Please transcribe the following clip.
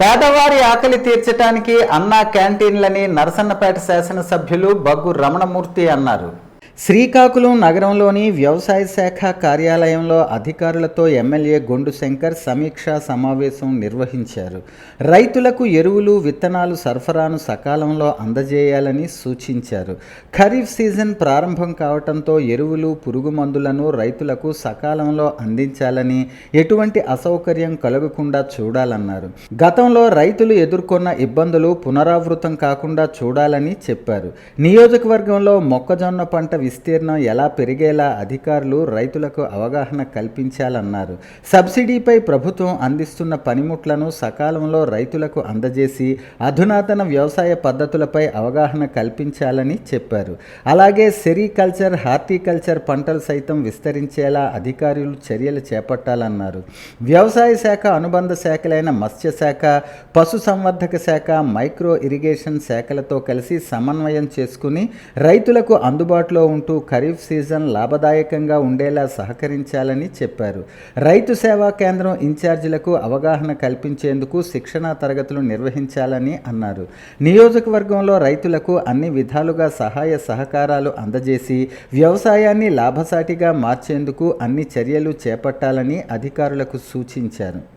పేదవారి ఆకలి తీర్చడానికి అన్నా క్యాంటీన్లని నరసన్నపేట శాసనసభ్యులు బగ్గు రమణమూర్తి అన్నారు. శ్రీకాకుళం నగరంలోని వ్యవసాయ శాఖ కార్యాలయంలో అధికారులతో ఎమ్మెల్యే గొండు శంకర్ సమీక్షా సమావేశం నిర్వహించారు. రైతులకు ఎరువులు విత్తనాలు సరఫరాను సకాలంలో అందజేయాలని సూచించారు. ఖరీఫ్ సీజన్ ప్రారంభం కావడంతో ఎరువులు పురుగు మందులను రైతులకు సకాలంలో అందించాలని ఎటువంటి అసౌకర్యం కలగకుండా చూడాలన్నారు. గతంలో రైతులు ఎదుర్కొన్న ఇబ్బందులు పునరావృతం కాకుండా చూడాలని చెప్పారు. నియోజకవర్గంలో మొక్కజొన్న పంట విస్తీర్ణం ఎలా పెరిగేలా అధికారులు రైతులకు అవగాహన కల్పించాలన్నారు. సబ్సిడీపై ప్రభుత్వం అందిస్తున్న పనిముట్లను సకాలంలో రైతులకు అందజేసి అధునాతన వ్యవసాయ పద్ధతులపై అవగాహన కల్పించాలని చెప్పారు. అలాగే సెరికల్చర్ హార్టికల్చర్ పంటలు సైతం విస్తరించేలా అధికారులు చర్యలు చేపట్టాలన్నారు. వ్యవసాయ శాఖ అనుబంధ శాఖలైన మత్స్యశాఖ శాఖ పశు సంవర్ధక శాఖ మైక్రో ఇరిగేషన్ శాఖలతో కలిసి సమన్వయం చేసుకుని రైతులకు అందుబాటులో ఉంటూ ఖరీఫ్ సీజన్ లాభదాయకంగా ఉండేలా సహకరించాలని చెప్పారు. రైతు సేవా కేంద్రం ఇన్ఛార్జీలకు అవగాహన కల్పించేందుకు శిక్షణా తరగతులు నిర్వహించాలని అన్నారు. నియోజకవర్గంలో రైతులకు అన్ని విధాలుగా సహాయ సహకారాలు అందజేసి వ్యవసాయాన్ని లాభసాటిగా మార్చేందుకు అన్ని చర్యలు చేపట్టాలని అధికారులకు సూచించారు.